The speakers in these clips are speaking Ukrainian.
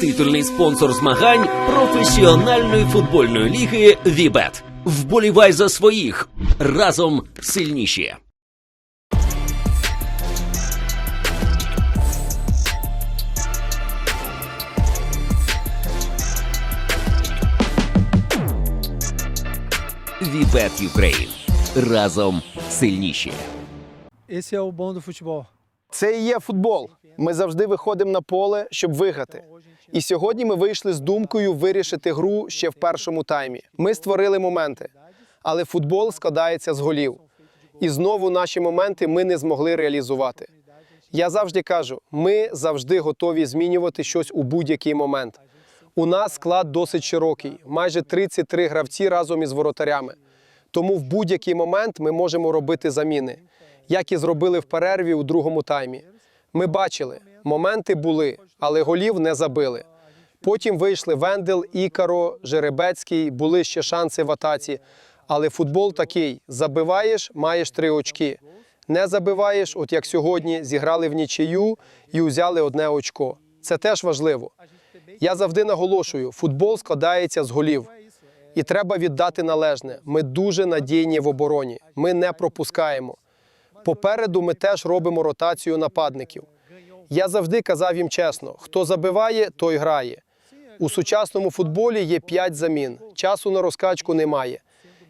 Титульний спонсор змагань професіональної футбольної ліги Вібет. Вболівай за своїх разом сильніші. Вібет Юкрейн. Разом сильніші. Esse é o bom. Це і є футбол. Ми завжди виходимо на поле, щоб виграти. І сьогодні ми вийшли з думкою вирішити гру ще в першому таймі. Ми створили моменти, але футбол складається з голів. І знову наші моменти ми не змогли реалізувати. Я завжди кажу: ми завжди готові змінювати щось у будь-який момент. У нас склад досить широкий, майже 33 гравці разом із воротарями. Тому в будь-який момент ми можемо робити заміни, як і зробили в перерві у другому таймі. Ми бачили, моменти були, але голів не забили. Потім вийшли Вендел, Ікаро, Жеребецький, були ще шанси в атаці. Але футбол такий: забиваєш, маєш три очки. Не забиваєш, от як сьогодні, зіграли в нічию і узяли одне очко. Це теж важливо. Я завжди наголошую: футбол складається з голів. І треба віддати належне. Ми дуже надійні в обороні. Ми не пропускаємо. Попереду ми теж робимо ротацію нападників. Я завжди казав їм чесно: хто забиває, той грає. У сучасному футболі є 5 замін. Часу на розкачку немає.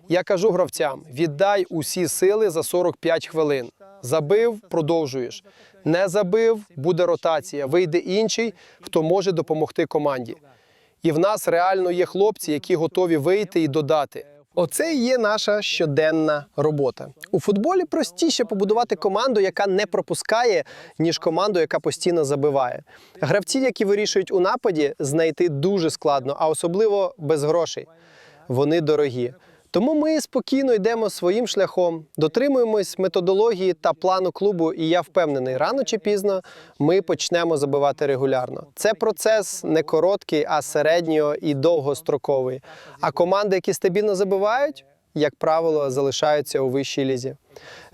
Я кажу гравцям: віддай усі сили за 45 хвилин. Забив, продовжуєш. Не забив, буде ротація. Вийде інший, хто може допомогти команді. І в нас реально є хлопці, які готові вийти і додати. Оце і є наша щоденна робота. У футболі простіше побудувати команду, яка не пропускає, ніж команду, яка постійно забиває. Гравці, які вирішують у нападі, знайти дуже складно, а особливо без грошей. Вони дорогі. Тому ми спокійно йдемо своїм шляхом, дотримуємось методології та плану клубу, і я впевнений, рано чи пізно ми почнемо забивати регулярно. Це процес не короткий, а середньо і довгостроковий. А команди, які стабільно забивають, як правило, залишаються у вищій лізі.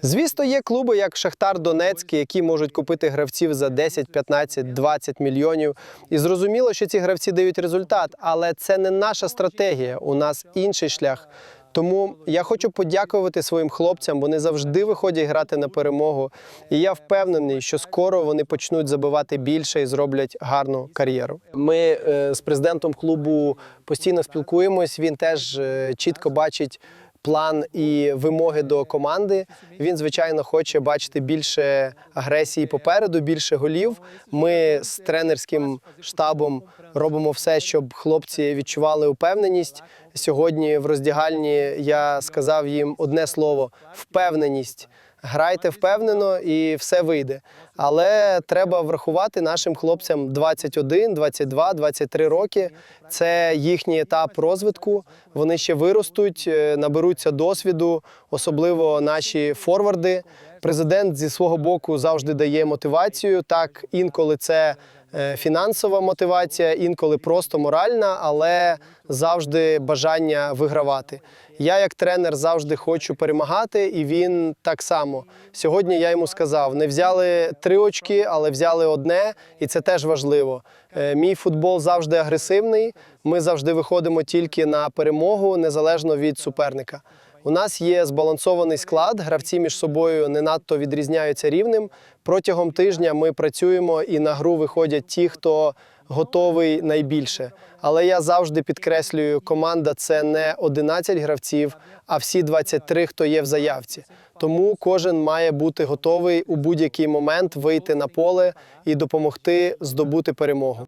Звісно, є клуби, як Шахтар Донецький, які можуть купити гравців за 10, 15, 20 мільйонів. І зрозуміло, що ці гравці дають результат, але це не наша стратегія. У нас інший шлях. Тому я хочу подякувати своїм хлопцям. Вони завжди виходять грати на перемогу. І я впевнений, що скоро вони почнуть забивати більше і зроблять гарну кар'єру. Ми е, з президентом клубу постійно спілкуємось. Він теж е, чітко бачить. План і вимоги до команди. Він, звичайно, хоче бачити більше агресії попереду, більше голів. Ми з тренерським штабом робимо все, щоб хлопці відчували упевненість. Сьогодні в роздягальні я сказав їм одне слово впевненість. Грайте впевнено і все вийде. Але треба врахувати нашим хлопцям 21, 22, 23 роки. Це їхній етап розвитку. Вони ще виростуть, е, наберуться досвіду, особливо наші форварди. Президент зі свого боку завжди дає мотивацію. Так, інколи це е, фінансова мотивація, інколи просто моральна, але завжди бажання вигравати. Я, як тренер, завжди хочу перемагати, і він так само. Сьогодні я йому сказав: не взяли три очки, але взяли одне, і це теж важливо. Е, Мій футбол завжди агресивний. Ми завжди виходимо тільки на перемогу, незалежно від суперника. У нас є збалансований склад, гравці між собою не надто відрізняються рівнем. Протягом тижня ми працюємо і на гру виходять ті, хто готовий найбільше. Але я завжди підкреслюю, команда це не 11 гравців, а всі 23, хто є в заявці. Тому кожен має бути готовий у будь-який момент вийти на поле і допомогти здобути перемогу.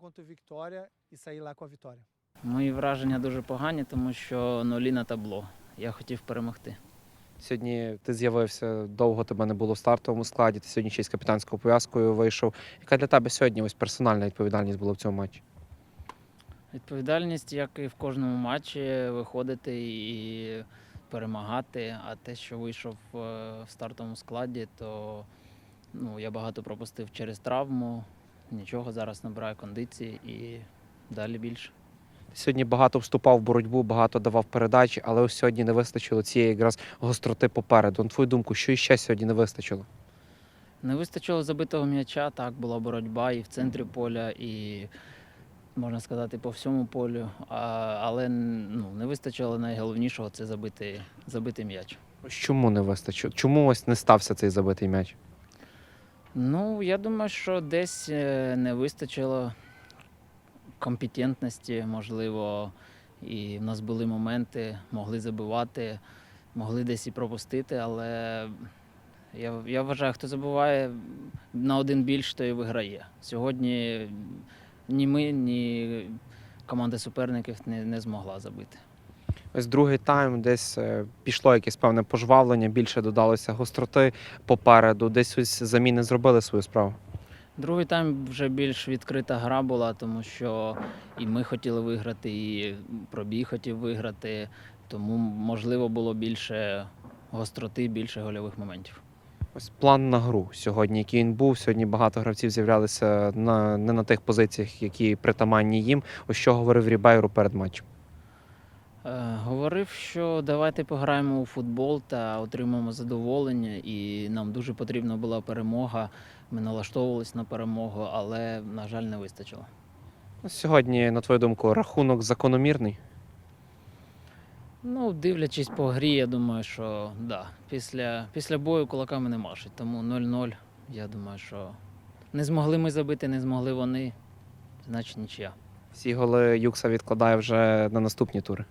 Мої враження дуже погані, тому що нулі на табло. Я хотів перемогти. Сьогодні ти з'явився довго, тебе не було в стартовому складі. Ти сьогодні ще й з капітанською пов'язкою вийшов. Яка для тебе сьогодні ось персональна відповідальність була в цьому матчі? Відповідальність, як і в кожному матчі, виходити і перемагати. А те, що вийшов е, в стартовому складі, то ну, я багато пропустив через травму. Нічого, зараз набираю кондиції і далі більше. Сьогодні багато вступав в боротьбу, багато давав передачі, але ось сьогодні не вистачило цієї якраз гостроти попереду. На твою думку, що іще сьогодні не вистачило? Не вистачило забитого м'яча, так була боротьба і в центрі поля, і можна сказати, по всьому полю. А, але ну, не вистачило найголовнішого це забити, забити м'яч. Чому не вистачило? Чому ось не стався цей забитий м'яч? Ну, я думаю, що десь е, не вистачило компетентності, можливо, і в нас були моменти, могли забивати, могли десь і пропустити, але я, я вважаю, хто забуває на один більш, то і виграє. Сьогодні ні ми, ні команда суперників не, не змогла забити. Ось другий тайм, десь е, пішло якесь певне пожвавлення, більше додалося гостроти попереду. Десь ось заміни зробили свою справу. Другий тайм вже більш відкрита гра була, тому що і ми хотіли виграти, і пробій хотів виграти. Тому можливо було більше гостроти, більше гольових моментів. Ось план на гру сьогодні, який він був. Сьогодні багато гравців з'являлися на не на тих позиціях, які притаманні їм. Ось що говорив Рібайру перед матчем. Е, говорив, що давайте пограємо у футбол та отримаємо задоволення, і нам дуже потрібна була перемога. Ми налаштовувалися на перемогу, але, на жаль, не вистачило. Сьогодні, на твою думку, рахунок закономірний. Ну, дивлячись по грі, я думаю, що да, після, після бою кулаками не машуть. Тому 0-0. Я думаю, що не змогли ми забити, не змогли вони, значить нічия. Всі голи Юкса відкладає вже на наступні тури.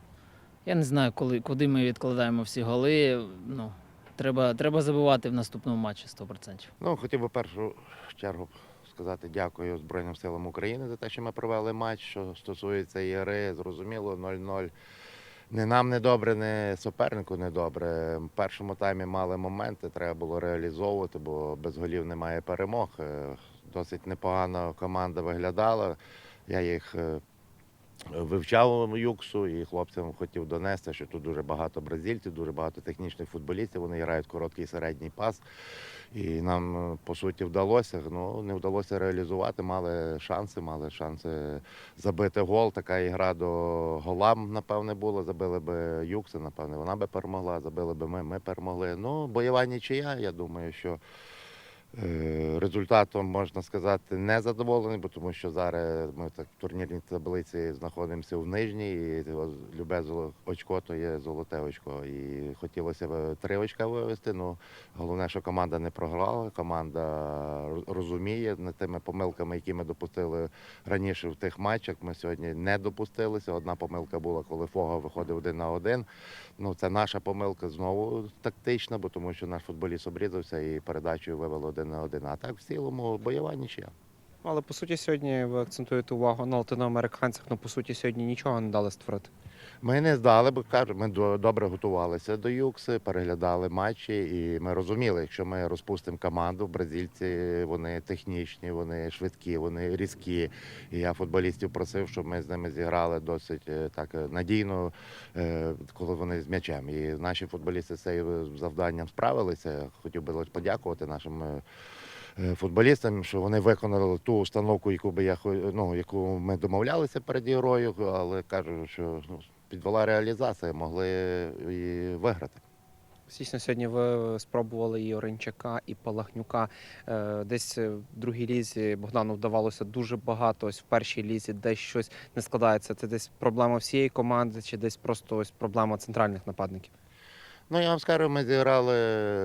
Я не знаю, коли, куди ми відкладаємо всі голи. Ну, треба, треба забивати в наступному матчі 100%. Ну, хотів би першу чергу сказати дякую Збройним силам України за те, що ми провели матч. Що стосується ігри, зрозуміло, 0-0. Не нам не добре, не супернику не добре. В першому таймі мали моменти, треба було реалізовувати, бо без голів немає перемог. Е, Досить непогано команда виглядала. Я їх е, вивчав юксу і хлопцям хотів донести, що тут дуже багато бразильців, дуже багато технічних футболістів. Вони грають короткий середній пас. І нам е, по суті вдалося. Ну не вдалося реалізувати. Мали шанси, мали шанси забити гол. Така ігра до гола, напевне, була. Забили би Юкса, напевне, вона би перемогла. Забили би ми, ми перемогли. Ну, бойова нічия. Я думаю, що е, результатом можна сказати не задоволений, бо тому що зараз ми так в турнірній таблиці знаходимося в нижній. І любе очко то є золоте очко. І хотілося б три очка вивести. Ну головне, що команда не програла. Команда розуміє над тими помилками, які ми допустили раніше в тих матчах. Ми сьогодні не допустилися. Одна помилка була, коли Фога виходив один на один. Ну це наша помилка знову тактична, бо тому що наш футболіст обрізався і передачу вивели один на один. А так в цілому бойова нічия. Але по суті, сьогодні ви акцентуєте увагу на латиноамериканцях. Ну по суті, сьогодні нічого не дали створити. Ми не здали, бо кажу, ми до- добре готувалися до Юкси, переглядали матчі, і ми розуміли, якщо ми розпустимо команду, бразильці вони технічні, вони швидкі, вони різкі. І я футболістів просив, щоб ми з ними зіграли досить е, так е, надійно, е, коли вони з м'ячем. І наші футболісти з цим завданням справилися. Хотів би подякувати нашим. Футболістам, що вони виконали ту установку, яку би я ну, яку ми домовлялися перед ігрою, але кажу, що ну, підвела реалізація, могли і виграти. Дійсно, сьогодні ви спробували і Оренчака, і Палагнюка. Е, Десь е, в другій лізі Богдану вдавалося дуже багато. Ось в першій лізі десь щось не складається. Це десь проблема всієї команди, чи десь просто ось проблема центральних нападників. Ну, я вам скажу, ми зіграли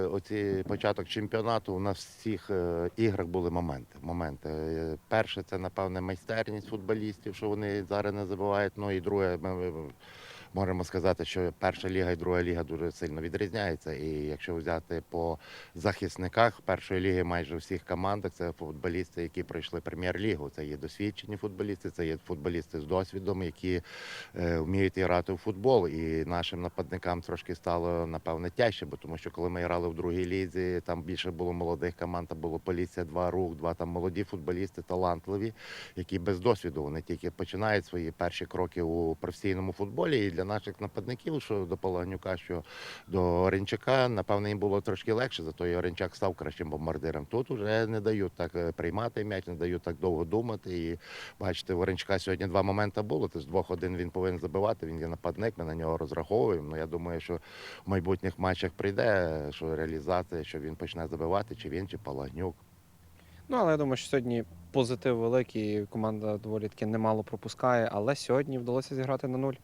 оці початок чемпіонату. У нас в всіх е, іграх були моменти. моменти. Е, Перше, це, напевне, майстерність футболістів, що вони зараз не забувають. Ну і друге, ми е, можемо сказати, що перша ліга і друга ліга дуже сильно відрізняються. І якщо взяти по захисниках першої ліги майже у всіх командах, це футболісти, які пройшли прем'єр-лігу. Це є досвідчені футболісти, це є футболісти з досвідом, які е, вміють грати у футбол. І нашим нападникам трошки стало напевне тяжче, бо тому що коли ми грали в другій лізі, там більше було молодих команд, там було поліція, два рух, два там молоді футболісти, талантливі, які без досвіду вони тільки починають свої перші кроки у професійному футболі. І для наших нападників, що до Полагнюка, що до Оренчака, напевне, їм було трошки легше, зато і Оренчак став кращим бомбардиром. Тут вже не дають так е, приймати м'яч, не дають так довго думати. І бачите, у Оренчака сьогодні два моменти було. То з двох один він повинен забивати. Він є нападник. Ми на нього розраховуємо. Ну я думаю, що в майбутніх матчах прийде, що реалізація, що він почне забивати, чи він, чи Палагнюк. Ну, але я думаю, що сьогодні позитив великий, команда доволі таки немало пропускає, але сьогодні вдалося зіграти на нуль.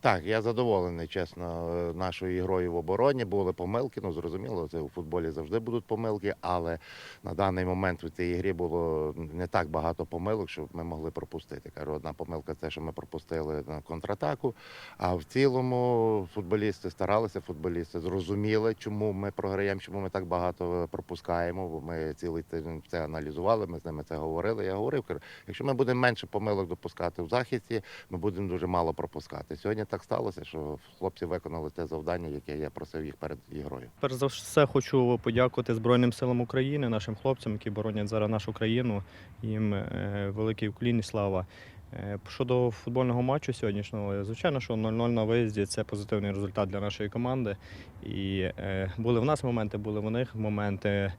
Так, я задоволений, чесно, е, нашою ігрою в обороні. Були помилки. Ну зрозуміло, це у футболі завжди будуть помилки, але на даний момент у цій ігрі було не так багато помилок, щоб ми могли пропустити. Кажу, одна помилка це, що ми пропустили на контратаку. А в цілому футболісти старалися, футболісти зрозуміли, чому ми програємо, чому ми так багато пропускаємо. Бо ми цілий тиждень це аналізували. Ми з ними це говорили. Я говорив, кажу, якщо ми будемо менше помилок допускати в захисті, ми будемо дуже мало пропускати. Сьогодні так сталося, що хлопці виконали те завдання, яке я просив їх перед ігрою. Перш за все хочу подякувати Збройним силам України, нашим хлопцям, які боронять зараз нашу країну. Їм е, великий уклін і слава. Е, Щодо футбольного матчу сьогоднішнього, звичайно, що 0-0 на виїзді це позитивний результат для нашої команди. І е, були в нас моменти, були в них моменти.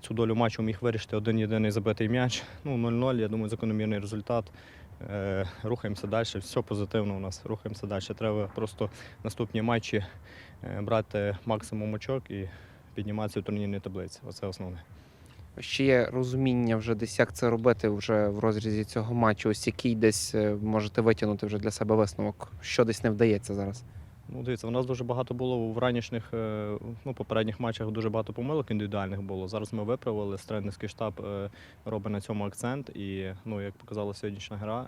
Цю долю матчу міг вирішити один єдиний забитий м'яч. Ну, 0-0, я думаю, закономірний результат. Е, рухаємося далі, все позитивно у нас. Рухаємося далі. Треба просто наступні матчі е, брати максимум очок і підніматися у турнірній таблиці. Оце основне. Ще є розуміння вже десь, як це робити вже в розрізі цього матчу. Ось який десь е, можете витягнути вже для себе висновок, що десь не вдається зараз. Ну, дивіться, у нас дуже багато було в ранішніх, е, ну, попередніх матчах дуже багато помилок індивідуальних було. Зараз ми виправили, тренерський штаб е, робить на цьому акцент. І, ну, як показала сьогоднішня гра,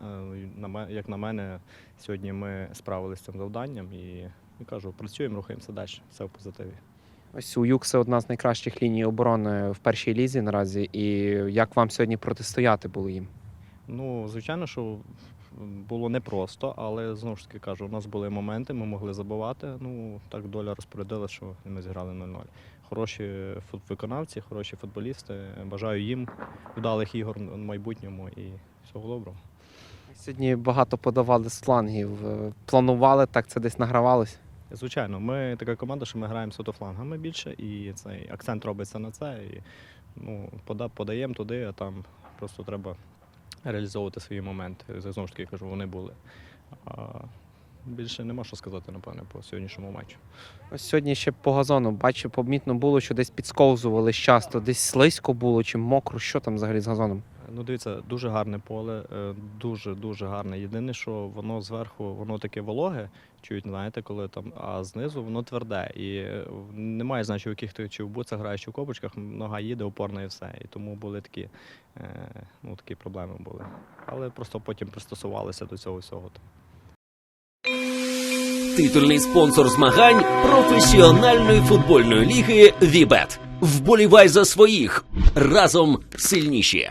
е, як на мене, сьогодні ми справилися з цим завданням і, і кажу, працюємо, рухаємося далі. Все в позитиві. Ось у Юкса одна з найкращих ліній оборони в першій лізі наразі. І як вам сьогодні протистояти було їм? Ну, звичайно, що було непросто, але знову ж таки кажу, у нас були моменти, ми могли забивати. Ну, так доля розпорядила, що ми зіграли 0-0. Хороші виконавці, хороші футболісти. Бажаю їм вдалих ігор в майбутньому і всього доброго. Сьогодні багато подавали з флангів. Е, Планували, так це десь награвалось. Звичайно, ми така команда, що ми граємо суто флангами більше, і цей акцент робиться на це. І, ну, подаємо туди, а там просто треба реалізовувати свої моменти. Знову ж таки кажу, вони були. Більше нема що сказати, напевне, по сьогоднішньому матчу. Ось сьогодні ще по газону бачу, помітно було, що десь підсковзували часто, десь слизько було чи мокро. Що там взагалі з газоном? Ну, дивіться, дуже гарне поле, е, дуже дуже гарне. Єдине, що воно зверху, воно таке вологе, чують, знаєте, коли там, а знизу воно тверде. І е, немає значення, в яких ти чи в буцах граєш, чи в копочках, нога їде опорна і все. І тому були такі, е, ну, такі проблеми були. Але просто потім пристосувалися до цього всього. Титульний спонсор змагань професіональної футбольної ліги Вібет. Вболівай за своїх разом сильніші.